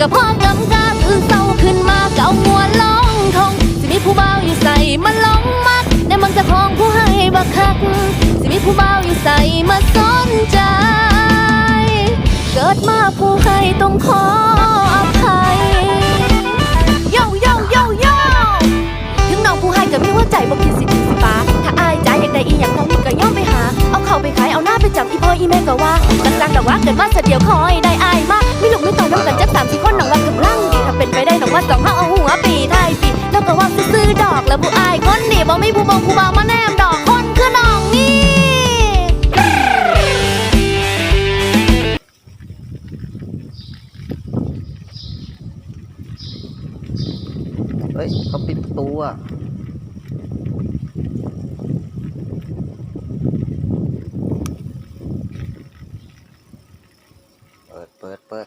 ก็พอกำกาตื่นเศร้าขึ้นมาเก่ามัวลองทองสิมีผู้เบาอยู่ใส่มาลองมักในมืองจะของผู้ให้บักคักสิมีผู้เบาอยู่ใส่มาสนใจ เกิดมาผู้ให้ต้องขออภัยโยโยโยโยถึงน้องผู้ให้ก็มีหัวใจบ่คิดสิทิ้งสิปาถ้าอายใจอยากได้อีหยังน้องก็ย่อมไปหา เอาเข้าไปขายเอาหน้าไปจับอีพ่ออีแม่ก็ว่าจักจังดอกว่าเกิดมาเสียเดียวคอยได้อายมากไมีลูกมีเต่าน้ำกันจัก สามสี่คนน้องว่ากำลังดีถ้าเป็นไปได้น้องว่าสองห้าเอาหัวปีไทยปีแล้วก็ว่าซื้อดอกแล้วผู้อายคนนี่บ่มีผู้บองผู้บ่าวมาแนมดอกคนคือน้องนี่เฮ้ยเขาปิดประตูอะเปิดเปิดเปิด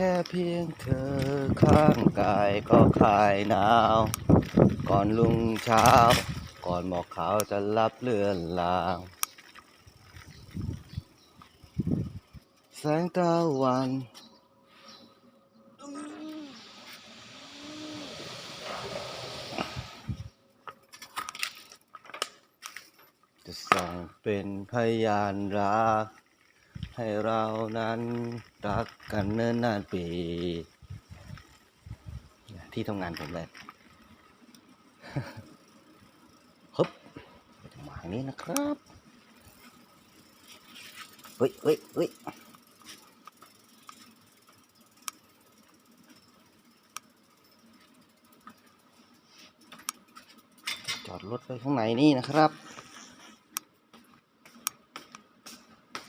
แค่เพียงเธอข้างกายก็คลายหนาว ก่อนลุงเช้า ก่อนหมอกขาวจะรับเลือนลาง แสงตะวันจะส่องเป็นพยานรัก ให้เรานั้นรักกันเนิ่นนานปี ที่ทำงานผมเลยฮึบมาทางนี้นะครับเฮ้ยเฮ้ยเฮ้ยจอดรถไว้ข้างในนี่นะครับ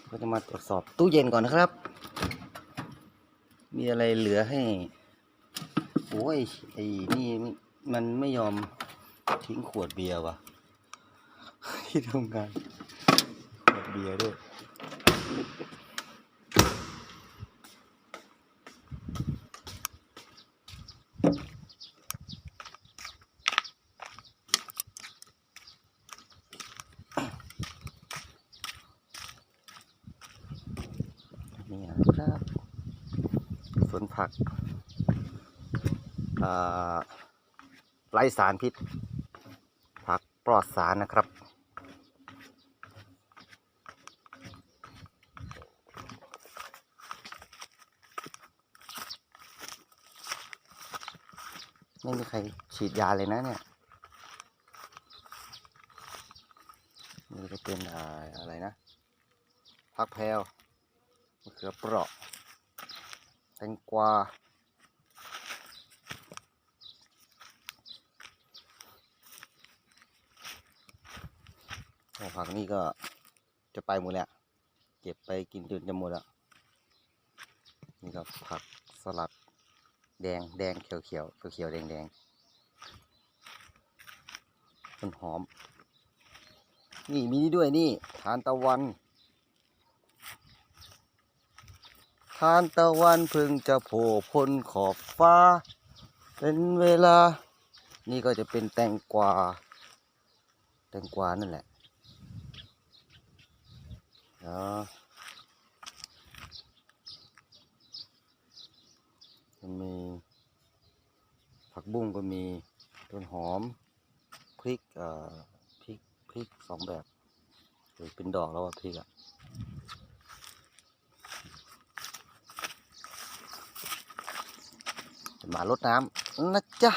ก็จะมาตรวจสอบตู้เย็นก่อนนะครับ มีอะไรเหลือให้โอ้ยไอ้นี่มันไม่ยอมทิ้งขวดเบียร์ว่ะที่ทำงานขวดเบียร์ด้วย นี่นะครับสวนผักไร้สารพิษ ผักปลอดสารนะครับไม่มีใครฉีดยาเลยนะเนี่ยนี่จะเป็นอะไรนะผักแพรวะเขือเปราะแตงกวาผักนี่ก็จะไปหมดแล้วเก็บไปกินจนจะหมดแล้ว นี่ก็ผักสลัดแดงแดงเขียวเขียวเขียวเขียวแดงแดงต้นหอม นี่มีนี่ด้วยนี่ทานตะวัน ทานตะวันเพึ่งจะโผล่พ้นขอบฟ้า เป็นเวลา นี่ก็จะเป็นแตงกวา แตงกวานั่นแหละเดี๋ยวมันมี ผักบุ้งก็มีต้นหอม พริกเอ่อพริกพริกสองแบบหรือเป็นดอกแล้วว่าพริกอะ มารดน้ำนะจ๊ะ